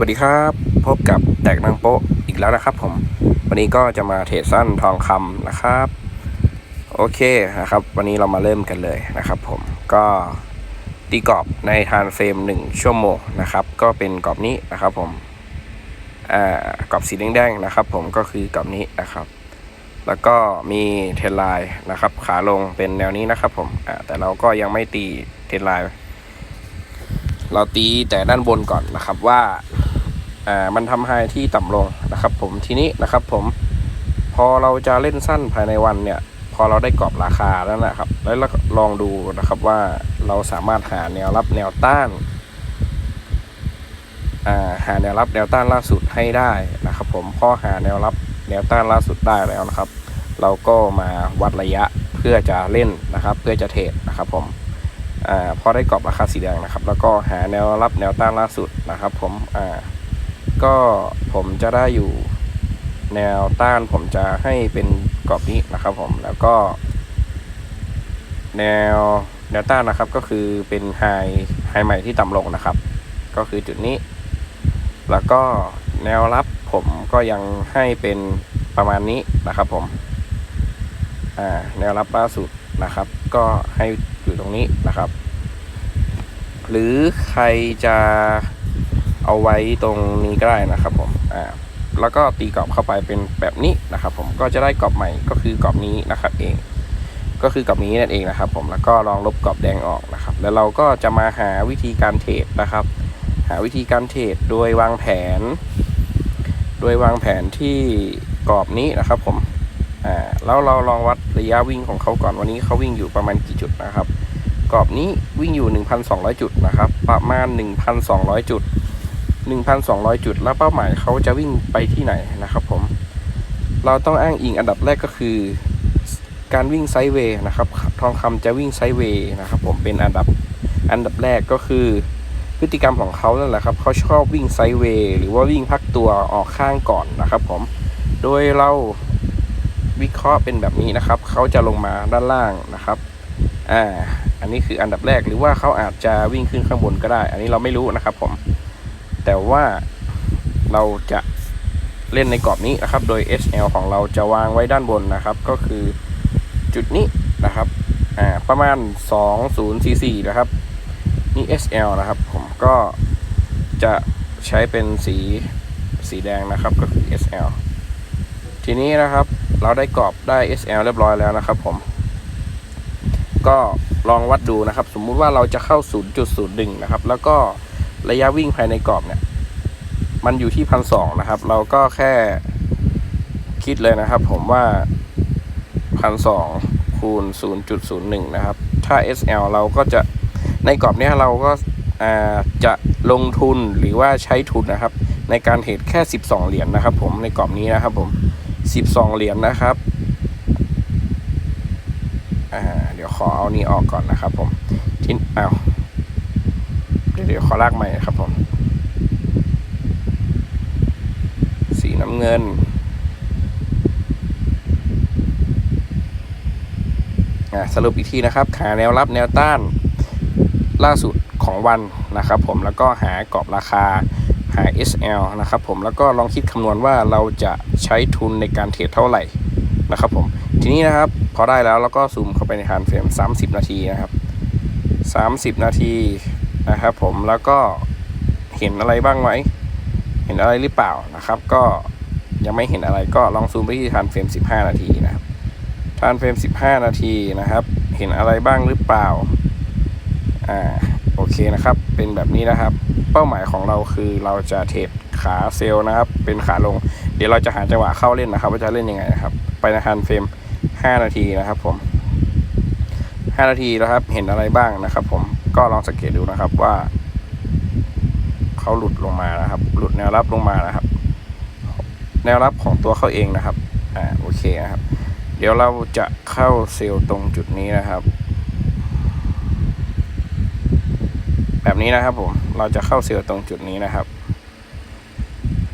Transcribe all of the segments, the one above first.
สวัสดีครับ พบกับแตกนางโป๊ะอีกแล้วนะครับผม วันนี้ก็จะมาเทรดสั้นทองคำนะครับ โอเคนะครับ วันนี้เรามาเริ่มกันเลยนะครับผมก็ตีกรอบในทานเฟรม1 ชั่วโมงนะครับ ก็เป็นกรอบนี้นะครับผมอ่ากรอบสีแดงๆนะครับ ผมก็คือกรอบนี้นะครับ แล้วก็มีเทรนไลน์นะครับ ขาลงเป็นแนวนี้นะครับผมอ่าแต่เราก็ยังไม่ตีเทรนไลน์เราตีแต่ด้านบนก่อนนะครับว่า อ่ามันทำให้ที่ต่ำลงนะครับ ผมทีนี้นะครับ ผมพอเราจะเล่นสั้นภายในวันเนี่ย พอเราได้กรอบราคาแล้วนะครับ แล้วเราลองดูนะครับว่าเราสามารถหาแนวรับแนวต้านาหาแนวรับแนวต้านล่าสุดให้ได้นะครับ ผมพอหาแนวรับแนวต้านล่าสุดได้แล้วนะครับ เราก็มาวัดระยะเพื่อจะเล่นนะครับ เพื่อจะเทรดนะครับ ผมอพอได้กรอบราคาสีแดงนะครับ แล้วก็หาแนวรับแนวต้านล่าสุดนะครับ ผมอ่า ก็ผมจะได้อยู่แนวต้านผมจะให้เป็นกรอบนี้นะครับผมแล้วก็ แนวแนวต้านนะครับก็คือเป็นไฮไฮใหม่ที่ต่ำลงนะครับ ก็คือจุดนี้ แล้วก็แนวรับผมก็ยังให้เป็นประมาณนี้นะครับผมอ่าแนวรับล่าสุดนะครับ ก็ให้อยู่ตรงนี้นะครับ หรือใครจะ เอาไว้ตรงนี้ก็ได้นะครับผมอ่าแล้วก็ตีกรอบเข้าไปเป็นแบบนี้นะครับ ผมก็จะได้กรอบใหม่ก็คือกรอบนี้นะครับเอง ก็คือกรอบนี้นั่นเองนะครับ ผมแล้วก็ลองลบกรอบแดงออกนะครับ แล้วเราก็จะมาหาวิธีการเทรดนะครับ หาวิธีการเทรดโดยวางแผน โดยวางแผนที่กรอบนี้นะครับผมอ่าแล้วเราลองวัดระยะวิ่งของเขาก่อนวันนี้เขาวิ่งอยู่ประมาณกี่จุดนะครับกรอบนี้วิ่งอยู่ 1,200 จุดนะครับ ประมาณ 1,200 จุด 1,200 จุด แล้วเป้าหมายเขาจะวิ่งไปที่ไหนนะครับผม เราต้องอ้างอิงอันดับแรกก็คือ การวิ่งไซด์เวย์นะครับ ทองคำจะวิ่งไซด์เวย์นะครับผมเป็นอันดับอันดับแรกก็คือ พฤติกรรมของเขานั่นแหละครับเขาชอบวิ่งไซด์เวย์หรือว่าวิ่งพักตัวออกข้างก่อนนะครับผม โดยเราวิเคราะห์เป็นแบบนี้นะครับ เขาจะลงมาด้านล่างนะครับ อ่า อันนี้คืออันดับแรกหรือว่าเขาอาจจะวิ่งขึ้นข้างบนก็ได้ อันนี้เราไม่รู้นะครับผม แต่ว่าเราจะเล่นในกรอบนี้นะครับ โดย SL ของเราจะวางไว้ด้านบนนะครับ ก็คือจุดนี้นะครับ อ่า ประมาณ 2044 นะครับ นี่ SL นะครับ ผมก็จะใช้เป็นสีสีแดงนะครับ ก็คือ SL ทีนี้นะครับ เราได้กรอบได้ SL เรียบร้อยแล้วนะครับ ผม ก็ลองวัดดูนะครับ สมมุติว่าเราจะเข้า 0.01 นะครับ แล้วก็ ระยะวิ่งภายในกรอบเนี่ย มันอยู่ที่พันสองนะครับ เราก็แค่คิดเลยนะครับ ผมว่าพันสองคูณ 0.01 นะครับ ถ้า SL เราก็จะในกรอบนี้เราก็จะลงทุนหรือว่าใช้ทุนนะครับ ในการเทรดแค่ 12 เหรียญนะครับ ผมในกรอบนี้นะครับผม 12 เหรียญนะครับเดี๋ยวขอเอานี้ออกก่อนนะครับผมทิ้นอ้า เดี๋ยวขอลากใหม่ครับผม สีน้ำเงินอ่าสรุปอีกทีนะครับ หาแนวรับแนวต้านล่าสุดของวันนะครับผมแล้วก็หากรอบราคาหา SL นะครับผมแล้วก็ลองคิดคำนวณว่าเราจะใช้ทุนในการเทรดเท่าไหร่นะครับผมทีนี้นะครับพอได้แล้วแล้วก็ซูมเข้าไปในทานเฟรม 30 นาทีนะครับ 30 นาที นะครับผมแล้วก็เห็นอะไรบ้างไหม เห็นอะไรหรือเปล่านะครับ ก็ยังไม่เห็นอะไรก็ลองซูมไปที่ทานเฟรม 15 นาทีนะครับทานเฟรม 15 นาทีนะครับ เห็นอะไรบ้างหรือเปล่าอ่าโอเคนะครับ เป็นแบบนี้นะครับ เป้าหมายของเราคือเราจะเทรดขาเซลล์นะครับ เป็นขาลง เดี๋ยวเราจะหาจังหวะเข้าเล่นนะครับ ว่าจะเล่นยังไงนะครับ ไปในทันเฟรม 5 นาทีนะครับผม 5 นาทีนะครับ เห็นอะไรบ้างนะครับผม ก็ลองสังเกตดูนะครับว่าเขาหลุดลงมานะครับ หลุดแนวรับลงมานะครับ แนวรับของตัวเขาเองนะครับอ่าโอเคนะครับ เดี๋ยวเราจะเข้าเซลล์ตรงจุดนี้นะครับ แบบนี้นะครับผมเราจะเข้าเซลล์ตรงจุดนี้นะครับ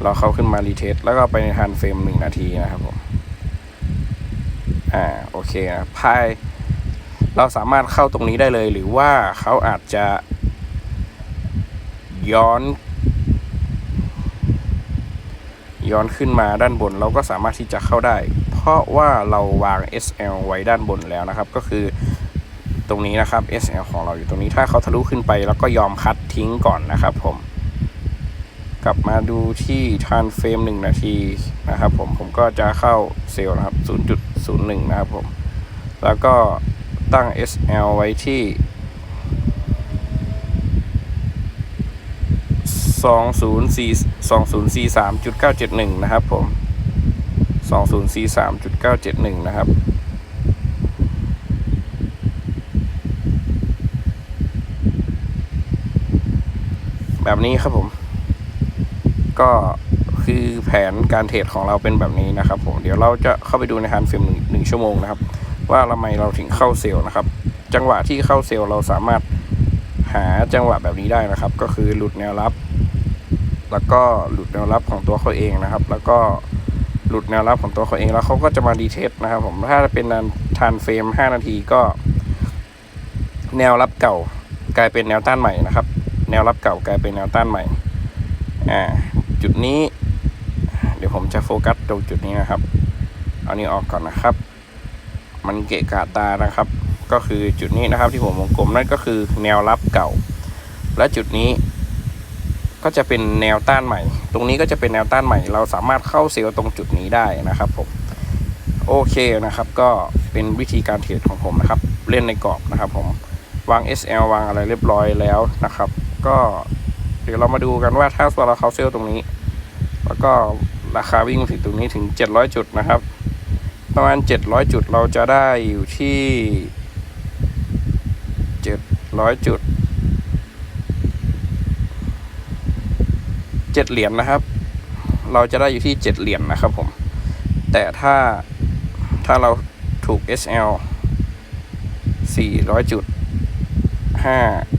เราเข้าขึ้นมารีเทสแล้วก็ไปในทันเฟรมหนึ่งนาทีนะครับผมอ่าโอเคนะพาย เราสามารถเข้าตรงนี้ได้เลย หรือว่าเขาอาจจะย้อน ย้อนขึ้นมาด้านบน เราก็สามารถที่จะเข้าได้ เพราะว่าเราวาง SL ไว้ด้านบนแล้วนะครับ ก็คือตรงนี้นะครับ SL ของเราอยู่ตรงนี้ถ้าเขาทะลุขึ้นไป แล้วก็ยอมคัดทิ้งก่อนนะครับผม กลับมาดูที่ทานเฟรม1 นาทีนะครับผมผมก็จะเข้าเซลล์นะครับ 0.01 นะครับผม แล้วก็ ตั้ง SL ไว้ที่ 2043.971 นะครับผม 2043.971 นะครับ แบบนี้ครับผม ก็คือแผนการเทรดของเราเป็นแบบนี้นะครับผม เดี๋ยวเราจะเข้าไปดูในฮันฟิล์มหนึ่งหนึ่งชั่วโมงนะครับ ว่าทำไมเราถึงเข้าเซลล์นะครับ จังหวะที่เข้าเซลล์เราสามารถหาจังหวะแบบนี้ได้นะครับ ก็คือหลุดแนวรับ แล้วก็หลุดแนวรับของตัวเขาเองนะครับ แล้วก็หลุดแนวรับของตัวเขาเองแล้วเขาก็จะมาดีเทสนะครับ ผมถ้าเป็นนานทานเฟรม 5 นาทีก็ แนวรับเก่ากลายเป็นแนวต้านใหม่นะครับ แนวรับเก่ากลายเป็นแนวต้านใหม่อ่าจุดนี้ เดี๋ยวผมจะโฟกัสตรงจุดนี้นะครับ เอานี้ออกก่อนนะครับ มันเกะกะตานะครับ ก็คือจุดนี้นะครับที่ผมวงกลมนั่นก็คือแนวรับเก่า และจุดนี้ ก็จะเป็นแนวต้านใหม่ ตรงนี้ก็จะเป็นแนวต้านใหม่ เราสามารถเข้าเซลล์ตรงจุดนี้ได้นะครับผมโอเคนะครับ ก็เป็นวิธีการเทรดของผมนะครับ เล่นในกรอบนะครับ ผมวาง SL วางอะไรเรียบร้อยแล้วนะครับ ก็เดี๋ยวเรามาดูกันว่าถ้าเราเข้าเซลล์ตรงนี้ แล้วก็ราคาวิ่งมาถึงตรงนี้ถึง 700 จุดนะครับ ประมาณ 700 จุดเราจะได้อยู่ที่ 700 จุด 7 เหรียญนะครับ เราจะได้อยู่ที่ 7 เหรียญนะครับผม แต่ถ้าถ้าเราถูก SL 400 จุด 5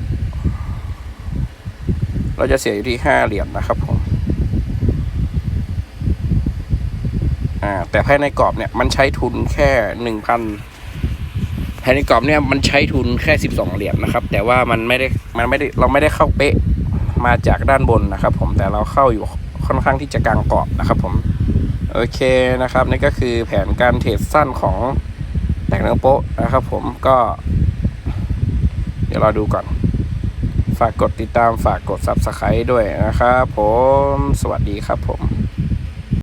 เราจะเสียอยู่ที่ 5 เหรียญนะครับผม อ่าแต่ภายในกรอบเนี่ยมันใช้ทุนแค่หนึ่งพันภายในกรอบเนี่ยมันใช้ทุนแค่สิบสองเหรียญนะครับ แต่ว่ามันไม่ได้มันไม่ได้เราไม่ได้เข้าเป๊ะมาจากด้านบนนะครับ ผมแต่เราเข้าอยู่ค่อนข้างที่จะกลางกรอบนะครับ ผมโอเคนะครับนี่ก็คือแผนการเทรดสั้นของแตกเนื้อโป๊ะนะครับ ผมก็ เดี๋ยวเราดูก่อน ฝากกดติดตามฝากกด Subscribe ด้วยนะครับ ผมสวัสดีครับผม